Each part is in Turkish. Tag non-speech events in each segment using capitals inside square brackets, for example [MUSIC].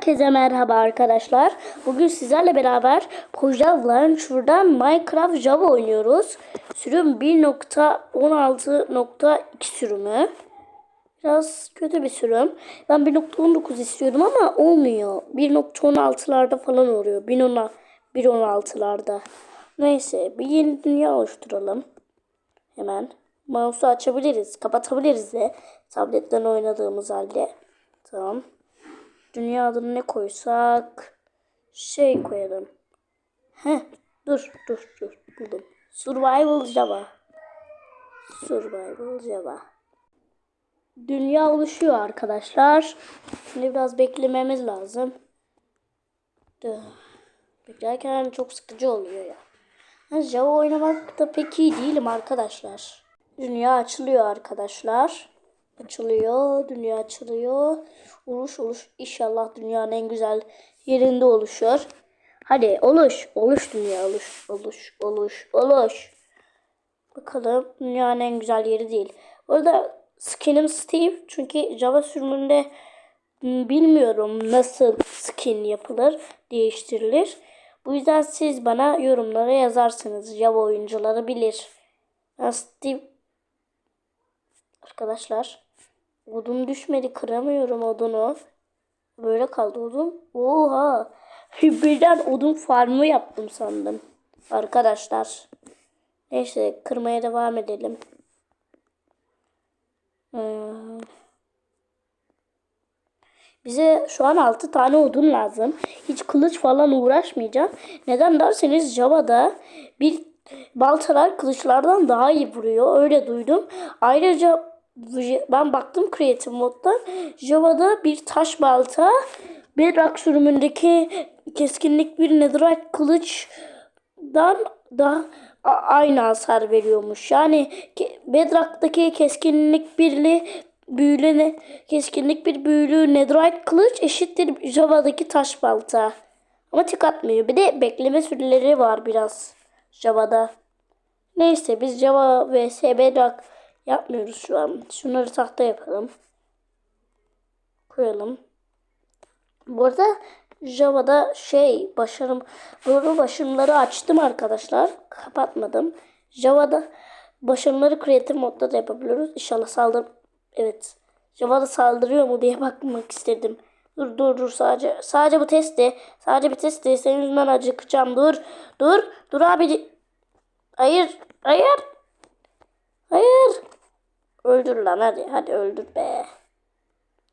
Herkese merhaba arkadaşlar. Bugün sizlerle beraber Project Launcher'dan Minecraft Java oynuyoruz. Sürüm 1.16.2 sürümü. Biraz kötü bir sürüm. Ben 1.19 istiyordum ama olmuyor. 1.16'larda falan oluyor. 1.16'larda. Neyse bir yeni dünya oluşturalım. Hemen. Mouse'u açabiliriz. Kapatabiliriz de. Tabletten oynadığımız halde. Tamam. Dünya adını ne koysak? Şey koyalım. Heh, dur dur dur buldum. Survival Java. Survival Java. Dünya oluşuyor arkadaşlar. Şimdi biraz beklememiz lazım. Beklerken çok sıkıcı oluyor ya. Java oynamakta pek iyi değilim arkadaşlar. Dünya açılıyor arkadaşlar. Açılıyor, dünya açılıyor. Oluş oluş. İnşallah dünyanın en güzel yerinde oluşur. Hadi oluş, oluş dünya, oluş, oluş, oluş, oluş. Bakalım dünyanın en güzel yeri değil. Orada skinim Steve çünkü Java sürümünde m, bilmiyorum nasıl skin yapılır, değiştirilir. Bu yüzden siz bana yorumlara yazarsınız. Java oyuncuları bilir. Steve Arkadaşlar odun düşmedi kıramıyorum odunu. Böyle kaldı odun. Oha. Birden odun farmı yaptım sandım. Arkadaşlar. Neyse kırmaya devam edelim. Hmm. Bize şu an 6 tane odun lazım. Hiç kılıç falan uğraşmayacağım. Neden derseniz Java'da bir baltalar kılıçlardan daha iyi vuruyor. Öyle duydum. Ayrıca ben baktım Creative moddan. Java'da bir taş balta Bedrock sürümündeki keskinlik bir netherite kılıçdan daha aynı hasar veriyormuş. Yani Bedrock'taki keskinlik birli büyülü ne, keskinlik bir büyülü netherite kılıç eşittir Java'daki taş balta. Ama tık atmıyor. Bir de bekleme süreleri var biraz Java'da. Neyse biz Java vs Bedrock yapmıyoruz şu an. Şunları tahta yapalım. Koyalım. Bu arada Java'da şey başarım doğru başarımları açtım arkadaşlar. Kapatmadım. Java'da başarımları Creative modda da yapabiliyoruz. İnşallah saldır Evet. Java'da saldırıyor mu diye [LAUGHS] bakmak istedim. Dur dur dur sadece sadece bu testi. Sadece bir testi. Senin yüzünden acıkacağım. Dur. Dur. Dur abi. Hayır. Hayır. Hayır. Öldür lan hadi. Hadi öldür be.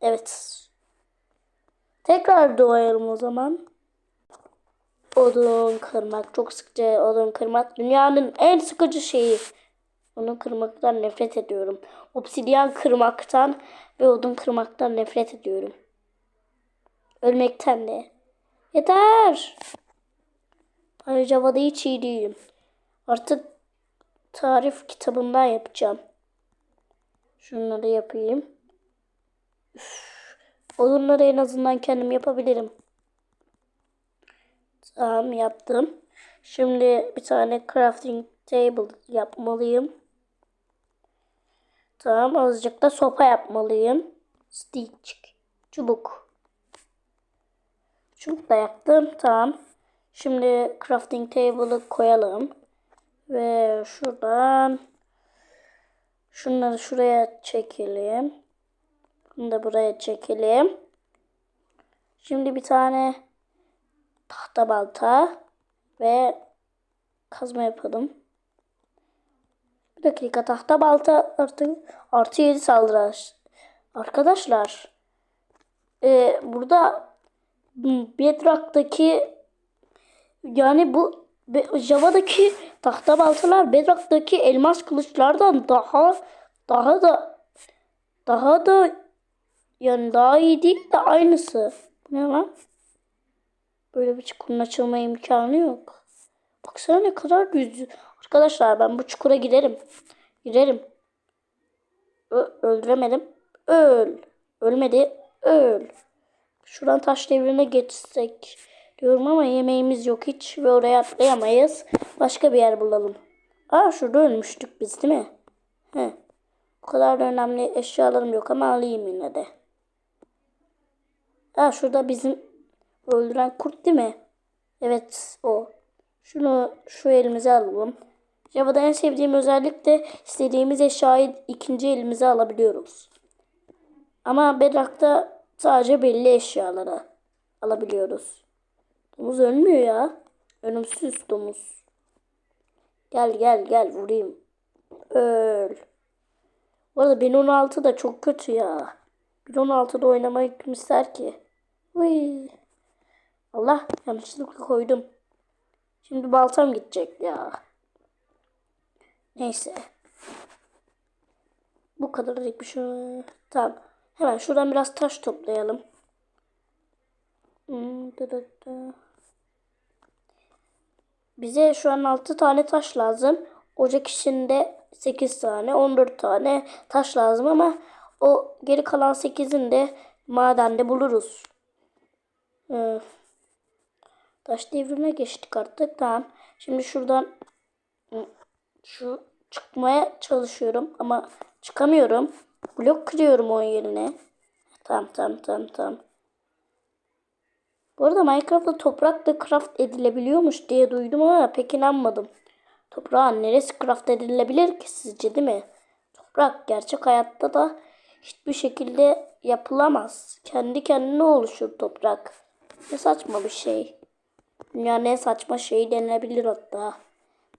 Evet. Tekrar doğayalım o zaman. Odun kırmak çok sıkıcı. Odun kırmak dünyanın en sıkıcı şeyi. Onu kırmaktan nefret ediyorum. Obsidyen kırmaktan ve odun kırmaktan nefret ediyorum. Ölmekten de. Yeter. Ayrıca havada hiç iyi değilim. Artık tarif kitabından yapacağım. Şunları yapayım. Üf. Odunları en azından kendim yapabilirim. Tamam yaptım. Şimdi bir tane crafting table yapmalıyım. Tamam azıcık da sopa yapmalıyım. Stick. Çubuk. Çubuk da yaptım. Tamam. Şimdi crafting table'ı koyalım. Ve şuradan şunları şuraya çekelim. Bunu da buraya çekelim. Şimdi bir tane tahta balta ve kazma yapalım. Bir dakika tahta balta artı, artı 7 saldırı. Arkadaşlar e, burada Bedrock'taki yani bu Java'daki tahta baltalar Bedrock'taki elmas kılıçlardan daha daha da daha da yani daha iyi değil de aynısı. Ne lan? Böyle bir çukurun açılma imkanı yok. Baksana ne kadar düz. Arkadaşlar ben bu çukura giderim. Giderim. Ö öldüremedim. Öl. Ölmedi. Öl. Şuradan taş devrine geçsek diyorum ama yemeğimiz yok hiç ve oraya atlayamayız. Başka bir yer bulalım. Aa şurada ölmüştük biz değil mi? He. Bu kadar da önemli eşyalarım yok ama alayım yine de. Ha şurada bizim Öldüren kurt değil mi? Evet o. Şunu şu elimize alalım. Java'da en sevdiğim özellik de istediğimiz eşyayı ikinci elimize alabiliyoruz. Ama Bedrock'ta sadece belli eşyaları alabiliyoruz. Domuz ölmüyor ya. Ölümsüz domuz. Gel gel gel vurayım. Öl. Bu arada 1016 da çok kötü ya. 1016'da oynamayı kim ister ki? Uy. Allah yanlışlıkla koydum. Şimdi baltam gidecek ya. Neyse. Bu kadar bir şey. Tamam. Hemen şuradan biraz taş toplayalım. Hmm, dı dı dı. Bize şu an 6 tane taş lazım. Ocak içinde 8 tane, 14 tane taş lazım ama o geri kalan 8'in de madende buluruz. Ee, taş devrine geçtik artık. Tamam. Şimdi şuradan şu çıkmaya çalışıyorum ama çıkamıyorum. Blok kırıyorum onun yerine. Tamam tamam tamam tamam. Bu arada Minecraft'ta toprak da craft edilebiliyormuş diye duydum ama pek inanmadım. Toprağın neresi craft edilebilir ki sizce değil mi? Toprak gerçek hayatta da hiçbir şekilde yapılamaz. Kendi kendine oluşur toprak. Ne saçma bir şey. Dünyanın en saçma şeyi denilebilir hatta.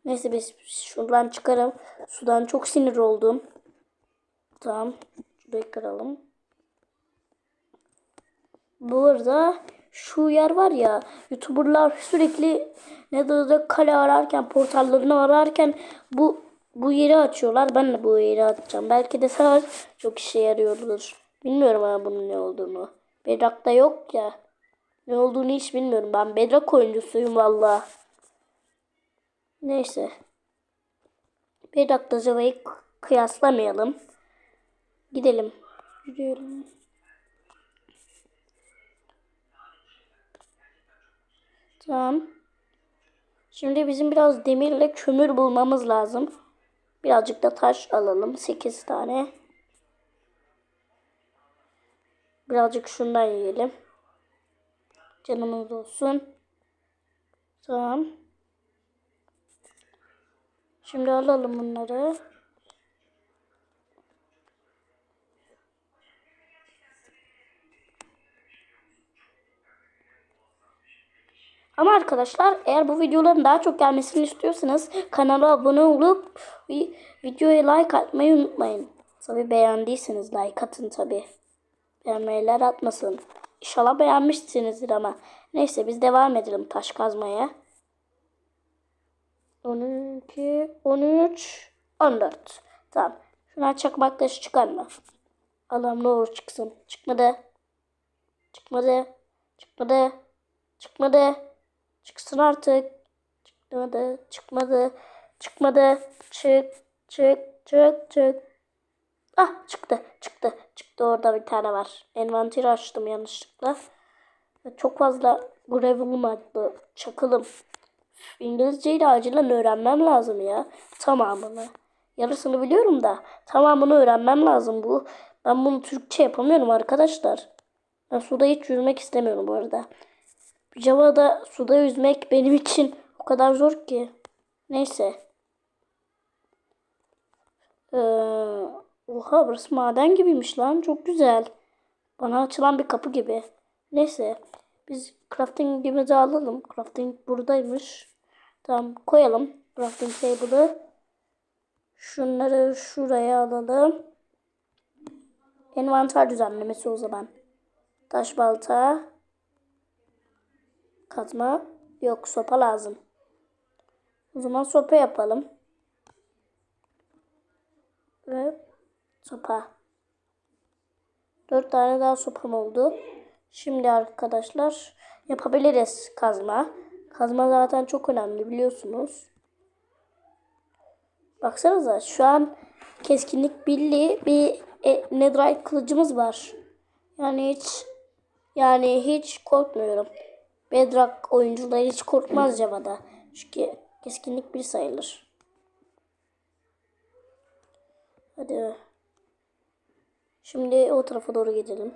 Neyse biz şuradan çıkarım. Sudan çok sinir oldum. Tamam. Şurayı kıralım. Bu arada şu yer var ya YouTuber'lar sürekli Nether'da kale ararken portallarını ararken bu bu yeri açıyorlar. Ben de bu yeri açacağım. Belki de sadece çok işe yarıyordur. Bilmiyorum ama bunun ne olduğunu. Bedrock'ta yok ya. Ne olduğunu hiç bilmiyorum. Ben Bedrock oyuncusuyum valla. Neyse. Bedrock'ta Java'yı kıyaslamayalım. Gidelim. Yürüyelim. Tamam. Şimdi bizim biraz demirle kömür bulmamız lazım. Birazcık da taş alalım. 8 tane. Birazcık şundan yiyelim. Canımız olsun. Tamam. Şimdi alalım bunları. Ama arkadaşlar eğer bu videoların daha çok gelmesini istiyorsanız kanala abone olup videoya like atmayı unutmayın. Tabi beğendiyseniz like atın tabi. Beğenmeler atmasın. İnşallah beğenmişsinizdir ama. Neyse biz devam edelim taş kazmaya. 12, 13, 14. Tamam. Şuna çakmak taşı çıkarma. Allah'ım ne olur çıksın. Çıkmadı. Çıkmadı. Çıkmadı. Çıkmadı. Çıksın artık. Çıkmadı. Çıkmadı. Çıkmadı. Çık. Çık. Çık. Çık. Ah çıktı. Çıktı. Çıktı orada bir tane var. Envanteri açtım yanlışlıkla. Çok fazla gravel'ım attı. Çakılım. İngilizceyi de acilen öğrenmem lazım ya. Tamamını. Yarısını biliyorum da tamamını öğrenmem lazım bu. Ben bunu Türkçe yapamıyorum arkadaşlar. Ben suda hiç yüzmek istemiyorum bu arada. Java'da suda yüzmek benim için o kadar zor ki. Neyse. Ee, oha burası maden gibiymiş lan. Çok güzel. Bana açılan bir kapı gibi. Neyse. Biz crafting'imizi alalım. Crafting buradaymış. Tamam koyalım. Crafting table'ı. Şunları şuraya alalım. Envanter düzenlemesi o zaman. Taş balta. Kazma. Yok sopa lazım. O zaman sopa yapalım. Ve sopa. Dört tane daha sopam oldu. Şimdi arkadaşlar yapabiliriz kazma. Kazma zaten çok önemli biliyorsunuz. Baksanıza şu an keskinlik birliği bir e, netherite kılıcımız var. Yani hiç yani hiç korkmuyorum. Bedrock oyuncuları hiç korkmaz Java'da. Çünkü keskinlik bir sayılır. Hadi. Şimdi o tarafa doğru gidelim.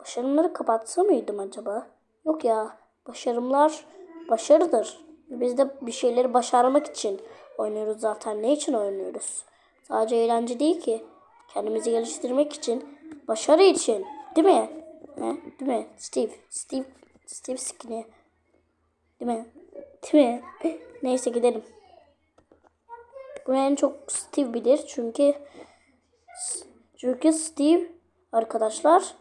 Başarımları kapatsa mıydım acaba? Yok ya. Başarımlar başarıdır. Biz de bir şeyleri başarmak için oynuyoruz zaten. Ne için oynuyoruz? Sadece eğlence değil ki. Kendimizi geliştirmek için, başarı için. Değil mi? He? Değil mi? Steve, Steve, Steve Skinny. Değil mi? Değil mi? [LAUGHS] Neyse gidelim. Bunu en çok Steve bilir çünkü çünkü Steve arkadaşlar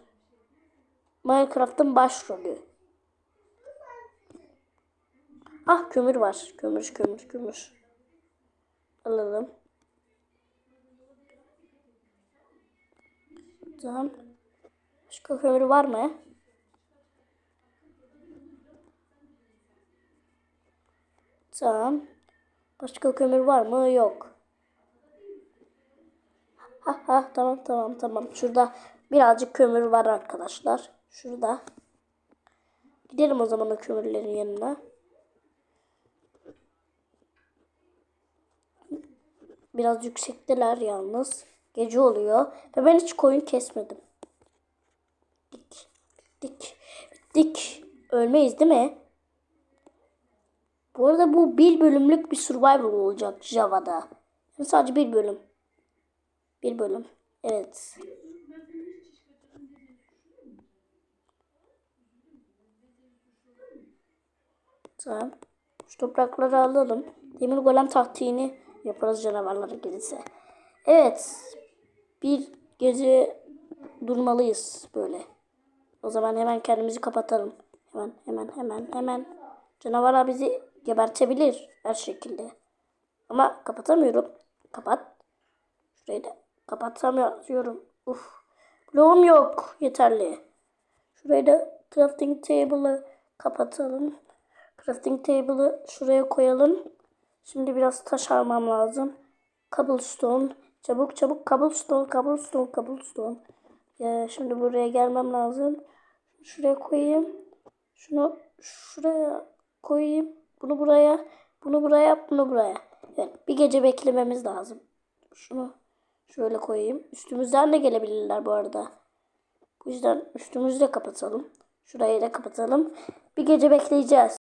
Minecraft'ın başrolü. Ah kömür var. Kömür, kömür, kömür. Alalım. Tamam. Başka kömür var mı? Tamam. Başka kömür var mı? Yok. Ha ha tamam tamam tamam. Şurada birazcık kömür var arkadaşlar. Şurada. Gidelim o zaman o kömürlerin yanına. Biraz yüksekteler yalnız. Gece oluyor. Ve ben hiç koyun kesmedim. Dik. Dik. Dik. Ölmeyiz değil mi? Bu arada bu bir bölümlük bir survival olacak Java'da. Yani sadece bir bölüm. Bir bölüm. Evet. Tamam. Şu toprakları alalım. Demir golem taktiğini yaparız canavarlara gelirse. Evet. Bir gece durmalıyız böyle. O zaman hemen kendimizi kapatalım. Hemen hemen hemen hemen. Canavarlar bizi gebertebilir her şekilde. Ama kapatamıyorum. Kapat. Şurayı da kapatamıyorum. Uf. Bloğum yok. Yeterli. Şurayı da crafting table'ı kapatalım. Crafting table'ı şuraya koyalım. Şimdi biraz taş almam lazım. Cobblestone. Çabuk çabuk cobblestone, cobblestone, cobblestone. Ee, şimdi buraya gelmem lazım. Şuraya koyayım. Şunu şuraya koyayım. Bunu buraya, bunu buraya, bunu buraya. Evet, bir gece beklememiz lazım. Şunu şöyle koyayım. Üstümüzden de gelebilirler bu arada. Bu yüzden üstümüzü de kapatalım. Şurayı da kapatalım. Bir gece bekleyeceğiz.